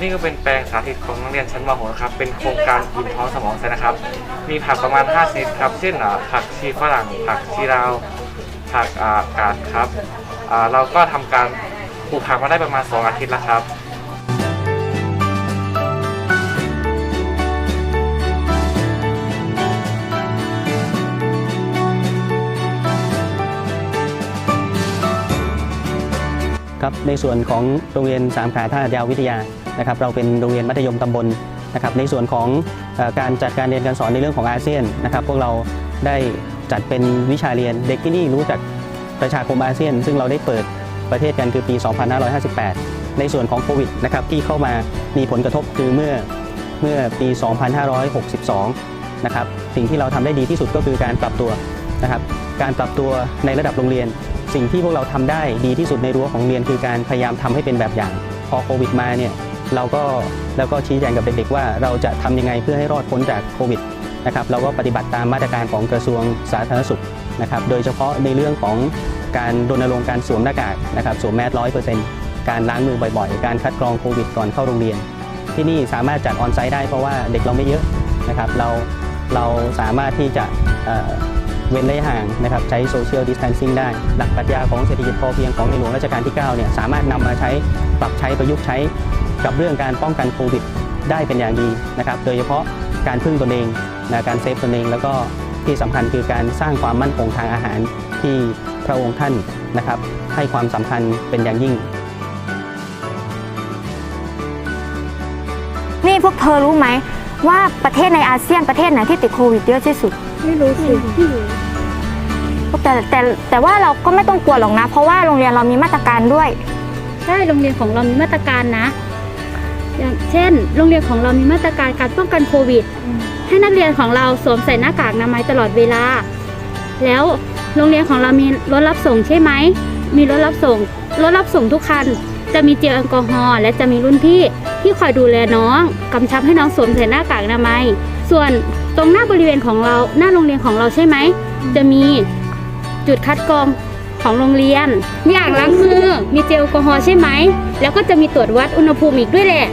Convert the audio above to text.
นี่ก็เป็นแปลงสาธิตของนักเรียนชั้นม .6 นะครับ เป็นโครงการกินท้องสมองใช่นะครับ มีผักประมาณ5ชนิดครับ เช่นผักชีฝรั่ง ผักชีลาว ผักอากาดครับ เราก็ทำการปลูกผักมาได้ประมาณ 2 อาทิตย์แล้วครับครับในส่วนของโรงเรียนสามขาท่าตุยาววิทยา นะครับเราเป็นโรงเรียนมัธยมตำบลนะครับในส่วนของอการจัดการเรียนการสอนในเรื่องของอาเซียนนะครับพวกเราได้จัดเป็นวิชาเรียนเด็กที่นี่รู้จักประชาคมอาเซียน ซึ่งเราได้เปิดประเทศกันคือปี 2558 ในส่วนของโควิดนะครับที่เข้ามามีผลกระทบคือเมื่อเมื่อปี 2562 นะครับสิ่งที่เราทำได้ดีที่สุดก็คือการปรับตัวนะครับการปรับตัวในระดับโรงเรียน สิ่งที่พวกเราทำได้ดีที่สุดในรั้วของโรงเรียน คือการพยายามทำให้เป็นแบบอย่าง พอโควิดมาเนี่ย เราก็แล้วก็ชี้แจงกับเด็กๆว่าเราจะทำยังไงเพื่อให้รอดพ้นจากโควิดนะครับเราก็ปฏิบัติตามมาตรการของกระทรวงสาธารณสุขนะครับโดยเฉพาะในเรื่องของการรณรงค์การสวมหน้ากากนะครับสวมแมสร้อยเปอร์เซ็นต์การล้างมือบ่อยๆ การคัดกรองโควิดก่อนเข้าโรงเรียน ที่นี่สามารถจัดออนไซต์ได้เพราะว่าเด็กเราไม่เยอะนะครับเราเราสามารถที่จะเว้นระยะห่างนะครับใช้โซเชียลดิส a ทนซิ่งได้ หลักปรัชญาของเศรษฐกิจพอเพียงของในหลวงรัชกาลที่ 9 เนี่ย สามารถนำมาใช้ปรับใช้ประยุกต์ใช้ กับเรื่องการป้องกันโควิดได้เป็นอย่างดีนะครับ โดยเฉพาะการพึ่งตนเองนะการเซฟตนเองแล้วก็ที่สำคัญคือการสร้างความมั่นคงทางอาหารที่พระองค์ท่านนะครับ ให้ความสำคัญเป็นอย่างยิ่ง นี่พวกเธอรู้ไหมว่าประเทศในอาเซียนประเทศไหนที่ติดโควิดเยอะที่สุด ไม่รู้สิแต่แต่แต่ว่าเราก็ไม่ต้องกลัวหรอกนะ เพราะว่าโรงเรียนเรามีมาตรการด้วย ใช่โรงเรียนของเรามีมาตรการนะ อย่างเช่น โรงเรียนของเรามีมาตรการการป้องกันโควิด ให้นักเรียนของเราสวมใส่หน้ากากอนามัยตลอดเวลา แล้วโรงเรียนของเรามีรถรับส่งใช่ไหม มีรถรับส่ง รถรับส่งทุกคัน จะมีเจลแอลกอฮอล์และจะมีรุ่นพี่ที่คอยดูแลน้องกำชับให้น้องสวมใส่หน้ากากอนามัย ส่วนตรงหน้าบริเวณของเราหน้าโรงเรียนของเราใช่ไหม จะมีจุดคัดกรองของโรงเรียน มีอ่างล้างมือ มีเจลแอลกอฮอล์ใช่ไหม แล้วก็จะมีตรวจวัดอุณหภูมิอีกด้วยแหละ